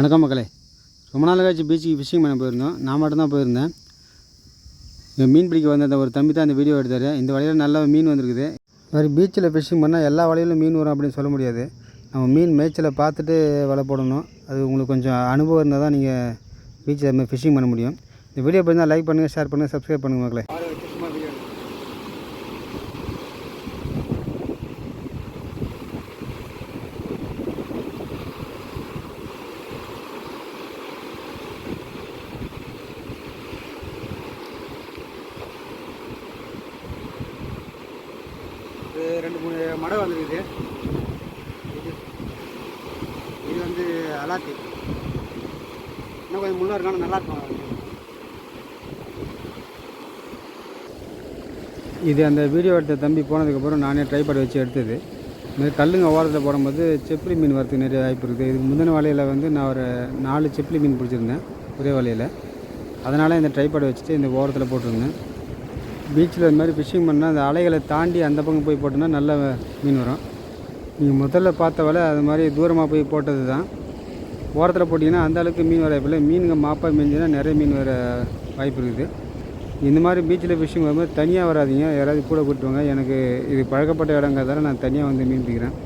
வணக்கம் மக்களே. ரொம்ப நாள் கழிச்சு பீச்சுக்கு ஃபிஷிங் பண்ண போயிருந்தோம். நான் மட்டும்தான் போயிருந்தேன். மீன் பிடிக்க வந்த அந்த ஒரு தம்பி தான் இந்த வீடியோ எடுத்தார். இந்த வலையில் நல்ல மீன் வந்திருக்குது. மாதிரி பீச்சில் ஃபிஷிங் பண்ணால் எல்லா வலையிலும் மீன் வரும் அப்படின்னு சொல்ல முடியாது. நம்ம மீன் மேய்ச்சலை பார்த்துட்டு வலை போடணும். அது உங்களுக்கு கொஞ்சம் அனுபவம் இருந்தால் தான் நீங்கள் பீச்சில் ஃபிஷிங் பண்ண முடியும். இந்த வீடியோ பார்த்தா லைக் பண்ணுங்கள் ஷேர் பண்ணுங்கள் சப்ஸ்கிரைப் பண்ணுங்கள் மக்களே இது ரெண்டு மூணு மடம் வந்துருக்குது. இது இது வந்து அலாத்தி. இன்னும் கொஞ்சம் முன்னே இருக்கான நல்லா இருக்கும். இது அந்த வீடியோ எடுத்த தம்பி போனதுக்கப்புறம் நானே ட்ரைபாட் வச்சு எடுத்தது. இதுமாதிரி கல்லுங்க ஓரத்தில் போடும்போது செப்ளி மீன் வரதுக்கு நிறைய வாய்ப்பு இருக்குது. இதுக்கு முந்தின வலையில் வந்து நான் ஒரு நாலு செப்ளி மீன் பிடிச்சிருந்தேன் ஒரே வலையில். அதனால் இந்த ட்ரைபாட் வச்சுட்டு இந்த ஓரத்தில் போட்டிருந்தேன். பீச்சில் இந்த மாதிரி ஃபிஷிங் பண்ணால் அந்த அலைகளை தாண்டி அந்த பக்கம் போய் போட்டோன்னா நல்ல மீன் வரும். நீங்கள் முதல்ல பார்த்த வேலை அது மாதிரி தூரமாக போய் போட்டது தான். ஓரத்தில் போட்டிங்கன்னா அந்தளவுக்கு மீன் வர வாய்ப்பில்லை மீனுங்க மாப்பாக மீஞ்சுன்னா நிறைய மீன் வர வாய்ப்பு இருக்குது. இந்த மாதிரி பீச்சில் ஃபிஷிங் வரும்போது தனியாக வராதீங்க. யாராவது கூட கூட்டுவாங்க எனக்கு இது பழக்கப்பட்ட இடங்கிறதால நான் தனியாக வந்து மீன் பிடிக்கிறேன்.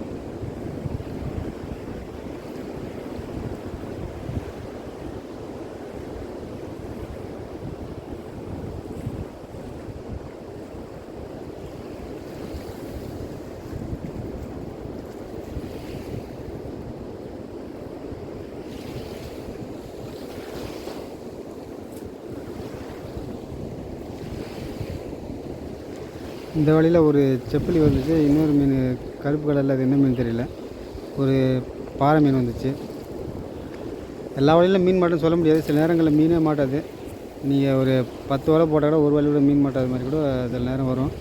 இந்த வழியில் ஒரு செப்பலி வந்துச்சு. இன்னொரு மீன் கருப்பு கலரில் அது என்ன மீன் தெரியல. ஒரு பாறை மீன் வந்துச்சு. எல்லா வழியிலும் மீன் மாட்டேன்னு சொல்ல முடியாது. சில நேரங்களில் மீனே மாட்டாது. நீங்கள் ஒரு பத்து வலை போட்டால் கூட ஒரு வழியோட மீன் மாட்டாத மாதிரி கூட சில நேரம் வரும்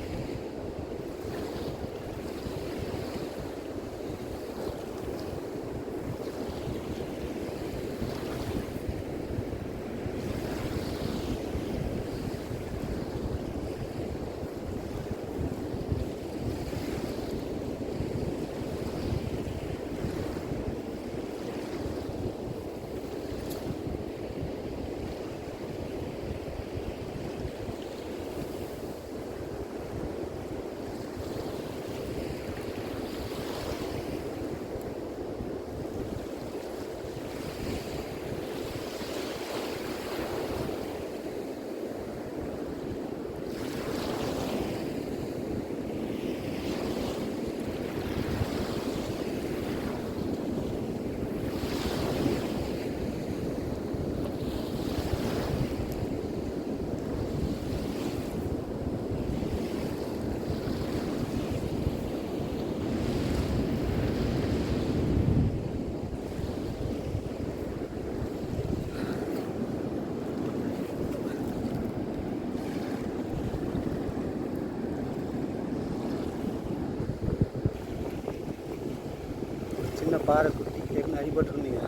சின்ன பாறை குத்தி ஏற்கனவே அடிபட்டுருந்தீங்க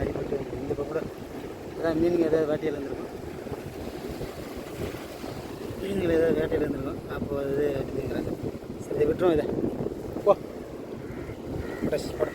அடிபட்டு இந்த பக்கம் கூட. அதான் மீனுங்க ஏதாவது வேட்டையில் இருந்திருக்கும். மீன்கள் ஏதாவது வேட்டையில் இருந்திருக்கும். அப்போ அது அப்படிங்கிறேன் சரி விட்டுருவோம் விட்டுரும் இதை. போ. ஃப்ரெஷ் போட.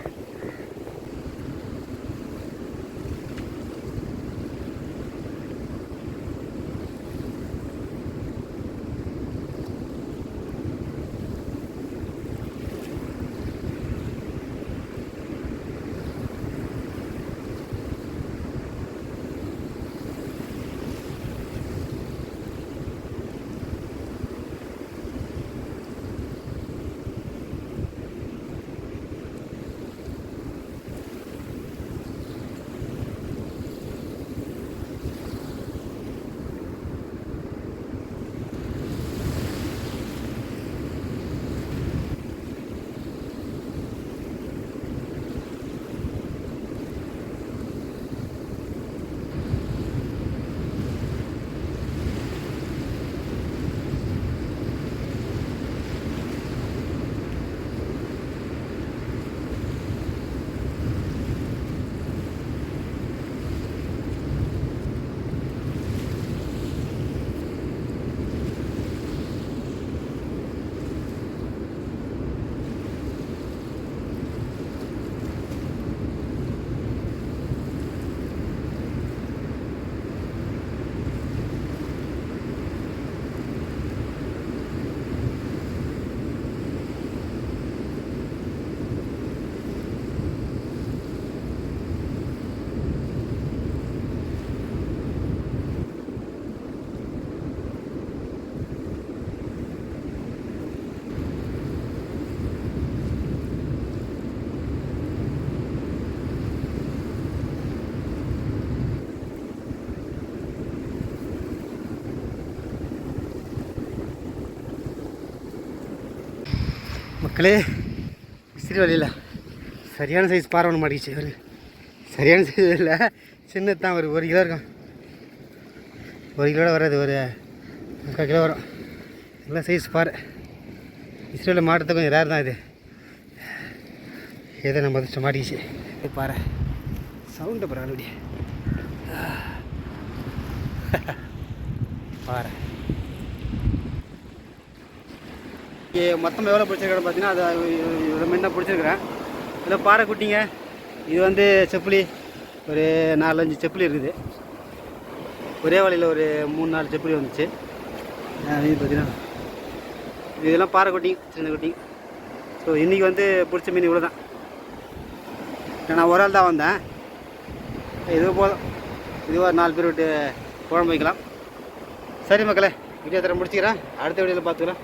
மக்களே விசிறி வழியில் சரியான சைஸ் பாறை ஒன்று மாட்டிக்கிச்சு ஒரு சரியான சைஸ் இல்லை. சின்னது தான் ஒரு ஒரு கிலோ இருக்கும். ஒரு கிலோட வராது ஒரு முக்கால் கிலோ வரும். நல்லா சைஸ் பாறை. இஸ்ரேலில் மாட்டுறது கொஞ்சம் ரேர் தான் இது. ஏதோ நம்ம அதிர்ஷ்டம் மாட்டிச்சு இது பாறை. சவுண்டை பாரு அப்படி பாறை. இன்றைக்கி மொத்தம் எவ்வளோ பிடிச்சிருக்கேன்னு பார்த்தீங்கன்னா அது இவ்வளோ மீன் பிடிச்சிருக்கிறேன். இதில் பாறை குட்டிங்க. இது வந்து செப்புளி ஒரு நாலஞ்சு செப்புளி இருக்குது. ஒரே வழியில் ஒரு மூணு நாலு செப்புலி வந்துச்சு. இது பார்த்தீங்கன்னா இதெல்லாம் பாறை குட்டி சின்ன குட்டி. ஸோ இன்றைக்கி வந்து பிடிச்ச மீன் இவ்வளோ தான் நான் ஒரு ஆள் தான் வந்தேன். இது போதும். இது ஒரு நாலு பேர் விட்டு குழம்பு வைக்கலாம். சரி மக்களே வீடியோ தரம் முடிச்சுக்கிறேன். அடுத்த வீடியோவில் பார்த்துக்கலாம்.